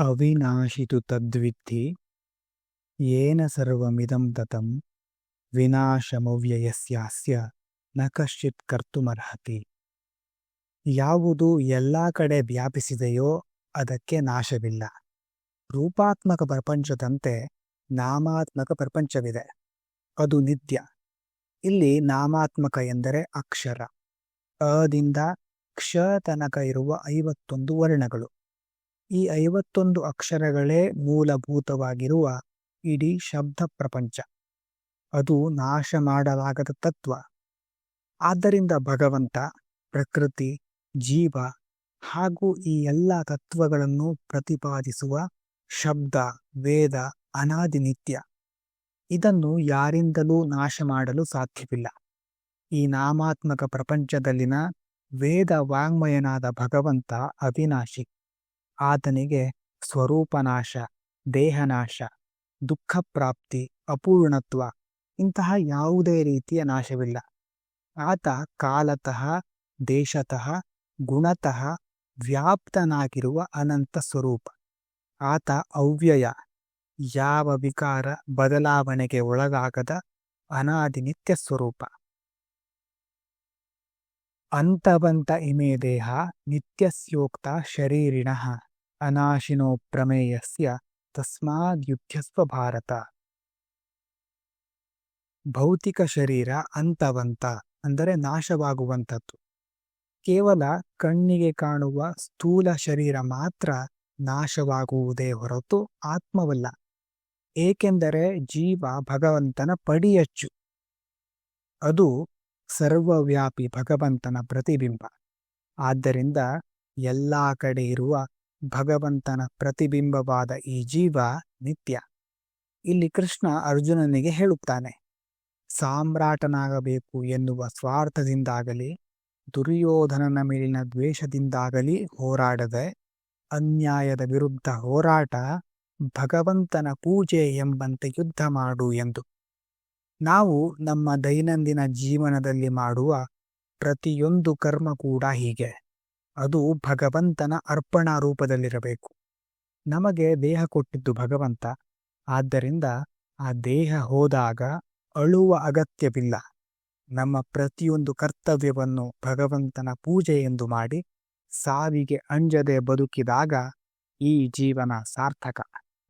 ಅವಿನಾಶಿತು ತದ್ವಿದ್ಧಿ ಯೇನ ಸರ್ವಮಿದಂ ತತಂ ವಿನಾಶಮವ್ಯಯಸ್ಯಾಸ್ಯ ನ ಕಶ್ಚಿತ್ ಕರ್ತುಮರ್ಹತಿ ಯಾವುದು ಎಲ್ಲ ಕಡೆ ವ್ಯಾಪಿಸಿದೆಯೋ ಅದಕ್ಕೆ ನಾಶವಿಲ್ಲ ರೂಪಾತ್ಮಕ ಪ್ರಪಂಚದಂತೆ ನಾಮಾತ್ಮಕ ಪ್ರಪಂಚವಿದೆ ಅದು ನಿತ್ಯ ಇಲ್ಲಿ ನಾಮಾತ್ಮಕ ಎಂದರೆ ಅಕ್ಷರ ಅದಿಂದ ಕ್ಷ ತನಕ ಇರುವ ಐವತ್ತೊಂದು ವರ್ಣಗಳು ಈ ಐವತ್ತೊಂದು ಅಕ್ಷರಗಳೇ ಮೂಲಭೂತವಾಗಿರುವ ಇಡೀ ಶಬ್ದ ಪ್ರಪಂಚ. ಅದು ನಾಶ ಮಾಡಲಾಗದ ತತ್ವ. ಆದ್ದರಿಂದ ಭಗವಂತ, ಪ್ರಕೃತಿ, ಜೀವ ಹಾಗೂ ಈ ಎಲ್ಲ ತತ್ವಗಳನ್ನು ಪ್ರತಿಪಾದಿಸುವ ಶಬ್ದ, ವೇದ, ಅನಾದಿ ನಿತ್ಯ. ಇದನ್ನು ಯಾರಿಂದಲೂ ನಾಶ ಮಾಡಲು ಸಾಧ್ಯವಿಲ್ಲ. ಈ ನಾಮಾತ್ಮಕ ಪ್ರಪಂಚದಲ್ಲಿನ ವೇದ ವಾಂಗ್ಮಯನಾದ ಭಗವಂತ ಅವಿನಾಶಿ. ಆತನಿಗೆ ಸ್ವರೂಪನಾಶ, ದೇಹನಾಶ ದುಃಖ ಪ್ರಾಪ್ತಿ ಅಪೂರ್ಣತ್ವ ಇಂತಹ ಯಾವುದೇ ರೀತಿಯ ನಾಶವಿಲ್ಲ. ಆತ ಕಾಲತಃ, ದೇಶತಃ, ಗುಣತಃ ವ್ಯಾಪ್ತನಾಗಿರುವ ಅನಂತ ಸ್ವರೂಪ. ಆತ ಅವ್ಯಯ, ಯಾವ ವಿಕಾರ ಬದಲಾವಣೆಗೆ ಒಳಗಾಗದ ಅನಾದಿನಿತ್ಯ ಸ್ವರೂಪ. ಅಂತವಂತ ಇಮೇ ದೇಹ ನಿತ್ಯಸ್ಯೋಕ್ತ ಶರೀರಿಣಃ. ಅನಾಶಿನೋ ಪ್ರಮೇಯಸ್ಯ ತಸ್ಮಾದ್ಯುಧ್ಯಸ್ವ ಭಾರತ ಭೌತಿಕ ಶರೀರ ಅಂತವಂತ ಅಂದರೆ ನಾಶವಾಗುವಂಥದ್ದು. ಕೇವಲ ಕಣ್ಣಿಗೆ ಕಾಣುವ ಸ್ಥೂಲ ಶರೀರ ಮಾತ್ರ ನಾಶವಾಗುವುದೇ ಹೊರತು ಆತ್ಮವಲ್ಲ. ಏಕೆಂದರೆ ಜೀವ ಭಗವಂತನ ಪಡಿಯಚ್ಚು. ಅದು ಸರ್ವವ್ಯಾಪಿ ಭಗವಂತನ ಪ್ರತಿಬಿಂಬ. ಆದ್ದರಿಂದ ಎಲ್ಲ ಕಡೆ ಇರುವ ಭಗವಂತನ ಪ್ರತಿಬಿಂಬವಾದ ಈ ಜೀವ ನಿತ್ಯ. ಇಲ್ಲಿ ಕೃಷ್ಣ ಅರ್ಜುನನಿಗೆ ಹೇಳುತ್ತಾನೆ, ಸಾಮ್ರಾಟನಾಗಬೇಕು ಎನ್ನುವ ಸ್ವಾರ್ಥದಿಂದಾಗಲಿ, ದುರ್ಯೋಧನನ ಮೇಲಿನ ದ್ವೇಷದಿಂದಾಗಲಿ ಹೋರಾಡದೆ, ಅನ್ಯಾಯದ ವಿರುದ್ಧ ಹೋರಾಟ, ಭಗವಂತನ ಪೂಜೆ ಎಂಬಂತೆ ಯುದ್ಧ ಮಾಡು ಎಂದು. ನಾವು ನಮ್ಮ ದೈನಂದಿನ ಜೀವನದಲ್ಲಿ ಮಾಡುವ ಪ್ರತಿಯೊಂದು ಕರ್ಮ ಕೂಡ ಹೀಗೆ. ಅದು ಭಗವಂತನ ಅರ್ಪಣಾ ರೂಪದಲ್ಲಿರಬೇಕು. ನಮಗೆ ದೇಹ ಕೊಟ್ಟಿದ್ದು ಭಗವಂತ. ಆದ್ದರಿಂದ ಆ ದೇಹ ಹೋದಾಗ ಅಳುವ ಅಗತ್ಯವಿಲ್ಲ. ನಮ್ಮ ಪ್ರತಿಯೊಂದು ಕರ್ತವ್ಯವನ್ನು ಭಗವಂತನ ಪೂಜೆ ಎಂದು ಮಾಡಿ, ಸಾವಿಗೆ ಅಂಜದೆ ಬದುಕಿದಾಗ ಈ ಜೀವನ ಸಾರ್ಥಕ.